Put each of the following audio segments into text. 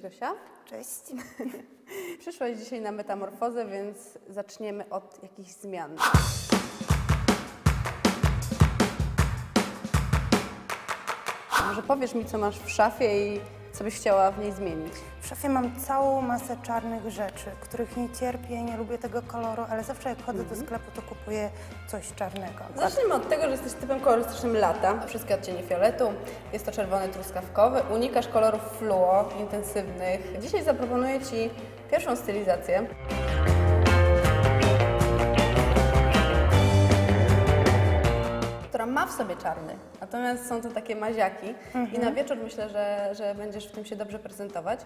Cześć Gosia. Cześć. Przyszłaś dzisiaj na metamorfozę, więc zaczniemy od jakichś zmian. Może powiesz mi, co masz w szafie i co byś chciała w niej zmienić? W szafie mam całą masę czarnych rzeczy, których nie cierpię, nie lubię tego koloru, ale zawsze jak chodzę do sklepu, to kupuję coś czarnego. Zacznijmy od tego, że jesteś typem kolorystycznym lata. Wszystkie odcienie fioletu. Jest to czerwony truskawkowy. Unikasz kolorów fluo, intensywnych. Dzisiaj zaproponuję Ci pierwszą stylizację. W sobie czarny, natomiast są to takie maziaki i na wieczór myślę, że, że będziesz w tym się dobrze prezentować.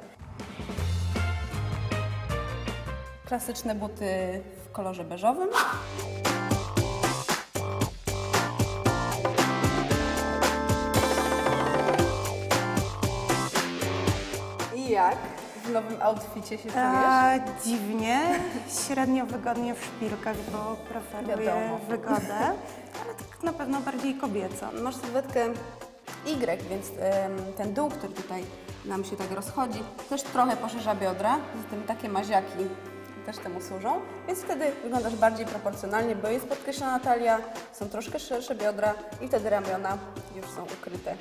Klasyczne buty w kolorze beżowym. I jak w nowym outficie się czujesz? A, dziwnie, średnio wygodnie w szpilkach, bo preferuję Wiadomo. wygodę, ale tak na pewno bardziej kobieco. Masz sylwetkę Y, więc ten dół, który tutaj nam się tak rozchodzi, też trochę poszerza biodra, zatem takie maziaki też temu służą, więc wtedy wyglądasz bardziej proporcjonalnie, bo jest podkreślona talia, są troszkę szersze biodra i wtedy ramiona już są ukryte.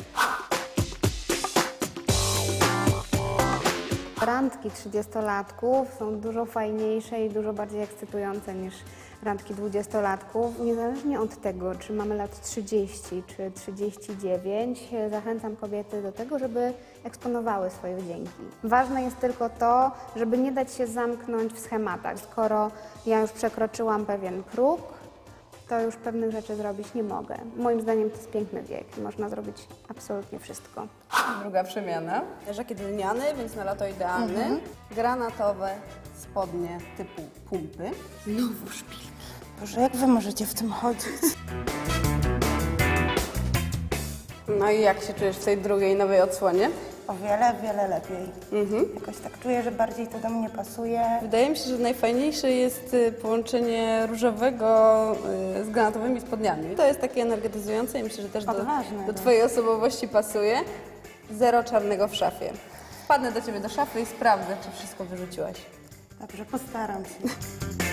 Randki 30-latków są dużo fajniejsze i dużo bardziej ekscytujące niż randki 20-latków. Niezależnie od tego, czy mamy lat 30 czy 39, e, zachęcam kobiety do tego, żeby eksponowały swoje wdzięki. Ważne jest tylko to, żeby nie dać się zamknąć w schematach. Skoro ja już przekroczyłam pewien próg, to już pewnych rzeczy zrobić nie mogę. Moim zdaniem to jest piękny wiek i można zrobić absolutnie wszystko. Druga przemiana. Żakiet lniany, więc na lato idealny. Granatowe spodnie typu pumpy. Znowu szpilki. Boże, jak wy możecie w tym chodzić? No i jak się czujesz w tej drugiej nowej odsłonie? O wiele, wiele lepiej. Jakoś tak czuję, że bardziej to do mnie pasuje. Wydaje mi się, że najfajniejsze jest y, połączenie różowego y, z granatowymi spodniami. To jest takie energetyzujące i myślę, że też do, Odważne, do no. Twojej osobowości pasuje. Zero czarnego w szafie. Wpadnę do Ciebie do szafy i sprawdzę, czy wszystko wyrzuciłaś. Dobrze, postaram się.